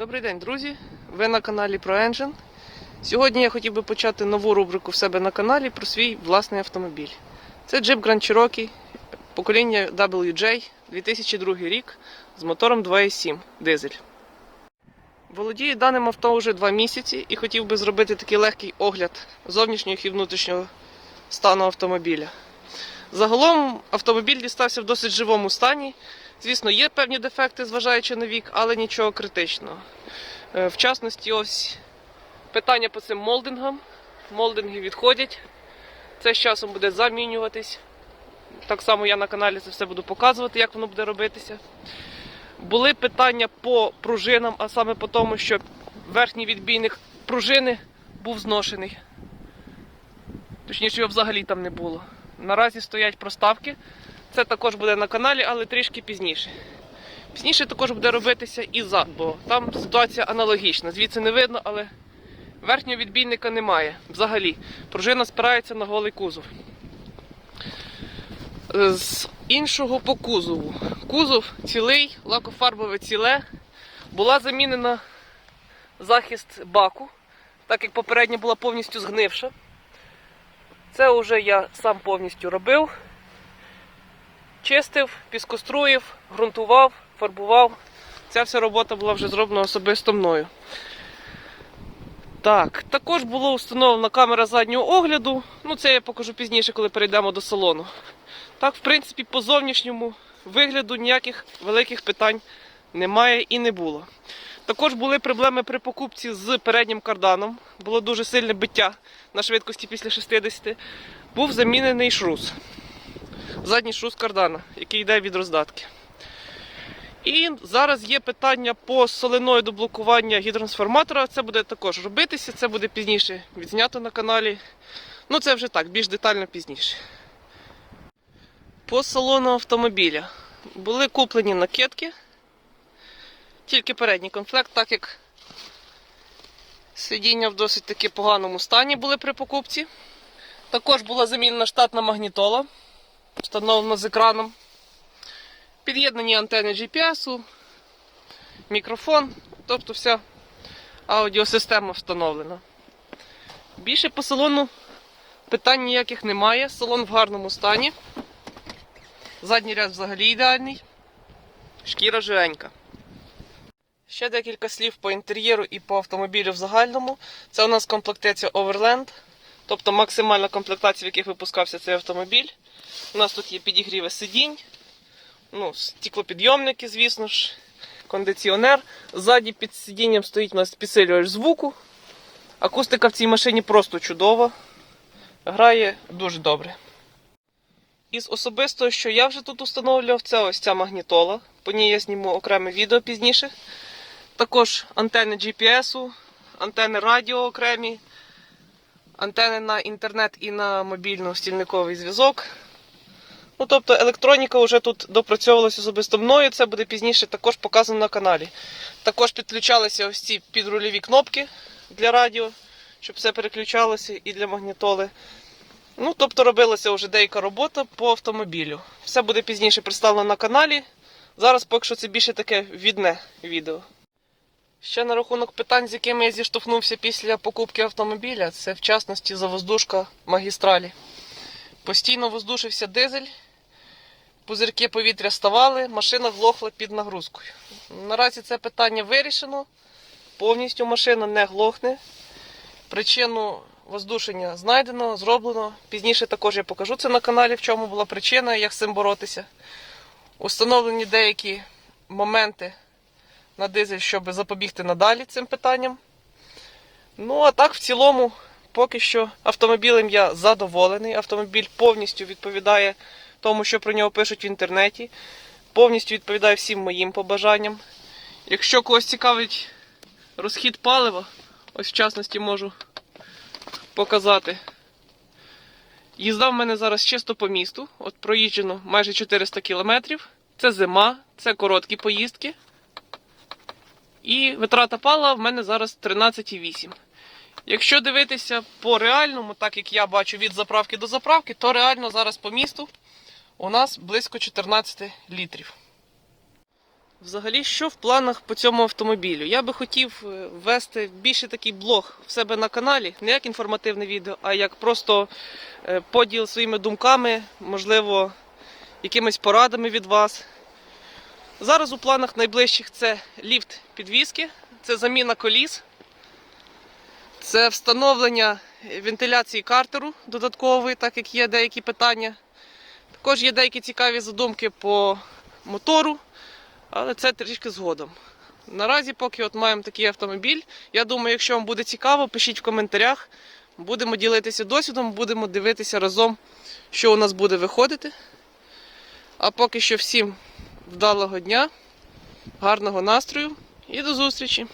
Добрий день, друзі! Ви на каналі ProEngine. Сьогодні я хотів би почати нову рубрику в себе на каналі про свій власний автомобіль. Це Jeep Grand Cherokee покоління WJ 2002 рік з мотором 2.7 дизель. Володію даним авто вже 2 місяці і хотів би зробити такий легкий огляд зовнішнього і внутрішнього стану автомобіля. Загалом автомобіль дістався в досить живому стані. Звісно, є певні дефекти, зважаючи на вік, але нічого критичного. Е, В частності, ось питання по цим молдингам. Молдинги відходять. Це з часом буде замінюватись. Так само я на каналі це все буду показувати, як воно буде робитися. Були питання по пружинам, а саме по тому, що верхній відбійник пружини був зношений. Точніше, його взагалі там не було. Наразі стоять проставки. Це також буде на каналі, але трішки пізніше. Пізніше також буде робитися і зад, бо там ситуація аналогічна. Звідси не видно, але верхнього відбійника немає. Взагалі. Пружина спирається на голий кузов. З іншого по кузову. Кузов цілий, лакофарбове ціле. Була замінена захист баку, так як попередня була повністю згнивша. Це вже я сам повністю робив. Чистив, піскоструїв, ґрунтував, фарбував. Ця вся робота була вже зроблена особисто мною. Так, також була встановлена камера заднього огляду. Ну, це я покажу пізніше, коли перейдемо до салону. Так, в принципі, по зовнішньому вигляду ніяких великих питань немає і не було. Також були проблеми при покупці з переднім карданом. Було дуже сильне биття на швидкості після 60. Був замінений шрус задній шрус кардана, який йде від роздатки. І зараз є питання по соленоїду блокування гідротрансформатора. Це буде також робитися, це буде пізніше відзнято на каналі. Ну, це вже так, більш детально пізніше. По салону автомобіля були куплені накидки, тільки передній комплект, так як сидіння в досить таки поганому стані були при покупці. Також була замінена штатна магнітола встановлено з екраном. Під'єднані антени GPS, мікрофон, тобто вся аудіосистема встановлена. Більше по салону питань ніяких немає. Салон в гарному стані. Задній ряд взагалі ідеальний. Шкіра живенька. Ще декілька слів по інтер'єру і по автомобілю в загальному. Це у нас комплектація Overland, тобто максимальна комплектація, в яких випускався цей автомобіль. У нас тут є підігріви сидінь, ну, стеклопідйомники, звісно ж, кондиціонер. Ззаді під сидінням стоїть у нас підсилювач звуку. Акустика в цій машині просто чудова. Грає дуже добре. Із особистого, що я вже тут установлював, це ось ця магнітола. По ній я зніму окреме відео пізніше. Також антени GPS, антени радіо окремі, антени на інтернет і на мобільно-стільниковий зв'язок. Ну, тобто електроніка вже тут допрацьовувалася особисто мною, це буде пізніше також показано на каналі. Також підключалися ось ці підрульові кнопки для радіо, щоб все переключалося і для магнітоли. Ну, тобто робилася вже деяка робота по автомобілю. Все буде пізніше представлено на каналі. Зараз поки що це більше таке відне відео. Ще на рахунок питань, з якими я зіштовхнувся після покупки автомобіля, це в частності завоздушка магістралі. Постійно воздушився дизель, пузирки повітря ставали, машина глохла під нагрузкою. Наразі це питання вирішено. Повністю машина не глохне. Причину воздушення знайдено, зроблено. Пізніше також я покажу це на каналі, в чому була причина, як з цим боротися. Установлені деякі моменти на дизель, щоб запобігти надалі цим питанням. Ну, а так, в цілому, поки що автомобілем я задоволений. Автомобіль повністю відповідає тому, що про нього пишуть в інтернеті. Повністю відповідає всім моїм побажанням. Якщо когось цікавить розхід палива, ось в частності можу показати. Їзда в мене зараз чисто по місту. От проїжджено майже 400 кілометрів. Це зима, це короткі поїздки. І витрата палива в мене зараз 13,8. Якщо дивитися по реальному, так як я бачу від заправки до заправки, то реально зараз по місту у нас близько 14 літрів. Взагалі, що в планах по цьому автомобілю? Я би хотів е, ввести більше такий блог в себе на каналі, не як інформативне відео, а як просто е, поділ своїми думками, можливо, якимись порадами від вас. Зараз у планах найближчих це ліфт підвіски, це заміна коліс, це встановлення вентиляції картеру додаткової, так як є деякі питання. Також є деякі цікаві задумки по мотору, але це трішки згодом. Наразі, поки от маємо такий автомобіль, я думаю, якщо вам буде цікаво, пишіть в коментарях. Будемо ділитися досвідом, будемо дивитися разом, що у нас буде виходити. А поки що всім вдалого дня, гарного настрою і до зустрічі!